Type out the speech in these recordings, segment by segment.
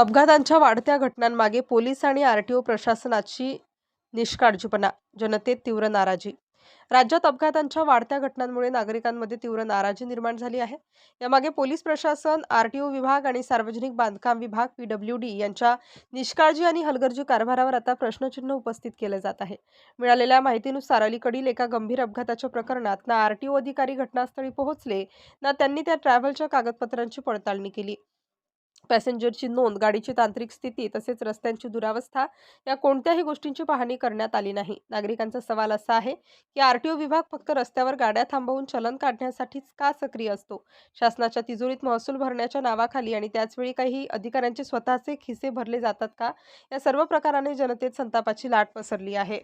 अपघातांच्या वाढत्या घटनांमागे पोलीस आणि आर टी ओ प्रशासनाची निष्काळजीपणा जनतेत तीव्र नाराजी. राज्यात अपघातांच्या वाढत्या घटनांमुळे नागरिकांमध्ये तीव्र नाराजी निर्माण झाली आहे. यामागे पोलीस प्रशासन आर टी ओ विभाग आणि सार्वजनिक बांधकाम विभाग पी डब्ल्यू डी यांच्या निष्काळजी आणि हलगर्जी कारभारावर आता प्रश्नचिन्ह उपस्थित केले जात आहे. मिळालेल्या माहितीनुसार अलीकडील एका गंभीर अपघाताच्या प्रकरणात ना आर टी ओ अधिकारी घटनास्थळी पोहोचले ना त्यांनी त्या ट्रॅव्हलच्या कागदपत्रांची पडताळणी केली. पॅसेंजरची नोंद गाडीची तांत्रिक स्थिती तसेच रस्त्यांची दुरावस्था या कोणत्याही गोष्टींची पाहणी करण्यात आली नाही. नागरिकांचा सवाल असा आहे की आरटीओ विभाग फक्त रस्त्यावर गाड्या थांबवून चलन काढण्यासाठीच का सक्रिय असतो? शासनाच्या तिजोरीत महसूल भरण्याच्या नावाखाली आणि त्याचवेळी काही अधिकाऱ्यांचे स्वतःचे खिसे भरले जातात का? या सर्व प्रकाराने जनतेत संतापाची लाट पसरली आहे.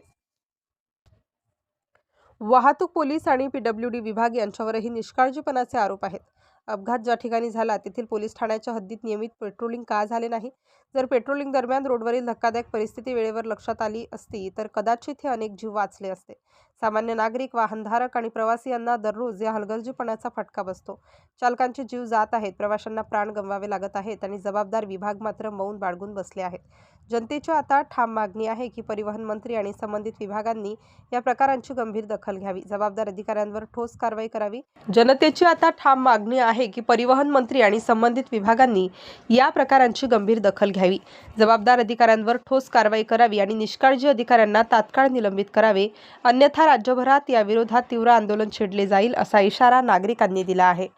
वाहतूक पोलीस आणि पीडब्ल्यू डी विभाग यांच्यावरही निष्काळजीपणाचे आरोप आहेत. अपघात ज्या ठिकाणी झाला तेथील पोलीस ठाण्याच्या हद्दीत नियमित पेट्रोलिंग का झाले नाही? जर पेट्रोलिंग दरम्यान रोडवरील धक्कादायक परिस्थिती वेळेवर लक्षात आली असती तर कदाचित हे अनेक जीव वाचले असते. सामान्य नागरिक वाहनधारक आणि प्रवासी यांना दररोज या हलगर्जीपणाचा फटका बसतो. चालकांचे जीव जात आहेत प्रवाशांना प्राण गमवावे लागत आहेत आणि जबाबदार विभाग मात्र मौन बाळगून बसले आहेत. जनतेची आता ठाम मागणी आहे की परिवहन मंत्री आणि संबंधित विभागांनी या प्रकारांची गंभीर दखल घ्यावी. जबाबदार अधिकाऱ्यांवर ठोस कारवाई करावी. जनतेची आता ठाम मागणी आहे की परिवहन मंत्री आणि संबंधित विभागांनी या प्रकारांची गंभीर दखल घ्यावी. जबाबदार अधिकाऱ्यांवर ठोस कारवाई करावी आणि निष्काळजी अधिकाऱ्यांना तात्काळ निलंबित करावे. अन्यथा राज्यभरात या विरोधात तीव्र आंदोलन छेडले जाईल असा इशारा नागरिकांनी दिला आहे.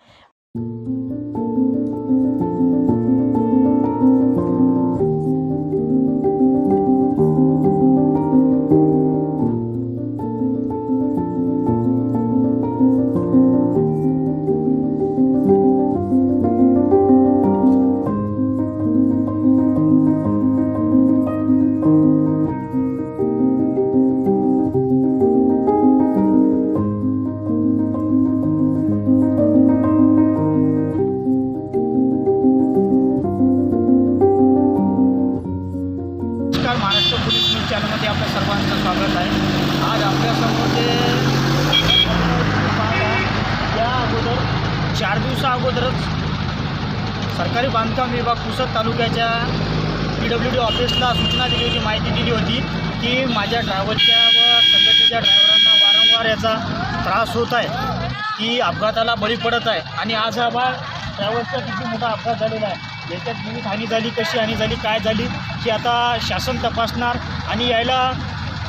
या अगोदर चार दिवसा अगोदरच सरकारी बांधकाम विभाग पुसद तालुक्याच्या पी डब्ल्यू डी ऑफिसला सूचना दिली होती माहिती दिली होती की माझ्या ड्रायव्हरच्या व संघटनेच्या ड्रायव्हरांना वारंवार याचा त्रास होत आहे की अपघाताला बळी पडत आहे आणि आज हा बा ड्रायव्हरचा किती मोठा अपघात झालेला आहे. याच्यात जीवित हानी झाली कशी हानी झाली काय झाली की आता शासन तपासणार आणि यायला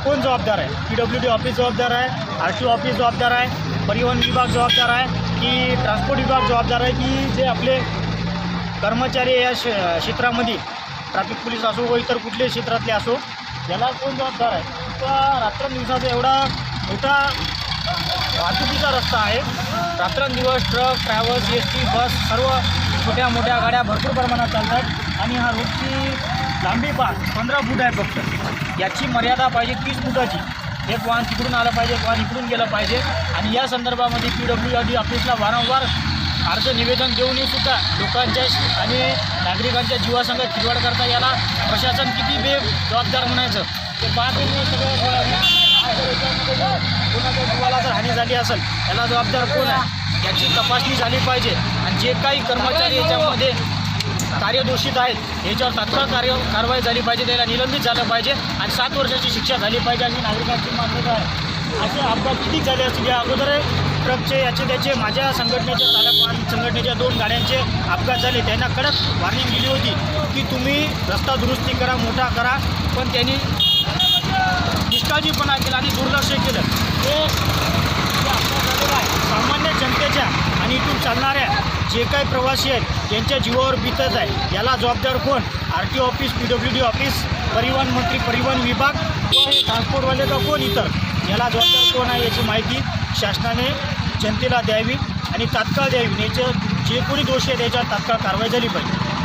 कोण जबाबदार आहे? पी डब्ल्यू डी ऑफिस जबाबदार आहे आर टी ओ ऑफिस जबाबदार आहे परिवहन विभाग जबाबदार आहे की ट्रान्सपोर्ट विभाग जबाबदार आहे की जे आपले कर्मचारी या श क्षेत्रामध्ये ट्रॅफिक पोलीस असो व इतर कुठल्याही क्षेत्रातले असो याला कोण जबाबदार आहे? किंवा रात्रंदिवसाचा एवढा मोठा वाहतुकीचा रस्ता आहे. रात्रंदिवस truck travels S T bus सर्व छोट्या मोठ्या गाड्या भरपूर प्रमाणात चालतात आणि हा रोडची लांबी पा पंधरा फूट आहे फक्त. याची मर्यादा पाहिजे तीस फुटाची. एक वाहन तिकडून आलं पाहिजे एक वाहन इकडून गेलं पाहिजे. आणि या संदर्भामध्ये पी डब्ल्यू आर डी ऑफिसला वारंवार अर्ज निवेदन देऊनही सुद्धा लोकांच्या आणि नागरिकांच्या जीवासंग खिलवाड करता याला प्रशासन किती बे जबाबदार म्हणायचं. ते पाहते कोणाच्या जीवाला जर हानी झाली असेल याला जबाबदार कोण आहे? याची तपासणी झाली पाहिजे. आणि जे काही कर्मचारी याच्यामध्ये कार्यदोषित आहेत. याच्यावर तात्काळ कार्य कारवाई झाली पाहिजे त्याला निलंबित झालं पाहिजे आणि सात वर्षाची शिक्षा झाली पाहिजे अशी नागरिकांची मान्यता आहे. असे अपघात किती झाले असतील? या अगोदर ट्रकचे याचे त्याचे माझ्या संघटनेच्या चालक वाहन संघटनेच्या दोन गाड्यांचे अपघात झाले. त्यांना कडक वॉर्निंग दिली होती की तुम्ही रस्ता दुरुस्ती करा मोठा करा. पण त्यांनी निष्काळजीपणा केला आणि दुर्लक्ष केलं. हे अपघात झालेला आहे सामान्य जे काही प्रवासी आहेत त्यांच्या जीवावर बितत आहे. याला जबाबदार कोण? R T office P W D office परिवहन मंत्री परिवहन विभाग हे ट्रान्सपोर्टवाले का कोण इतर? याला जबाबदार कोण आहे याची माहिती शासनाने जनतेला द्यावी आणि तात्काळ द्यावी. याचं जे कोणी दोषी आहे त्याच्यावर तात्काळ कारवाई झाली पाहिजे.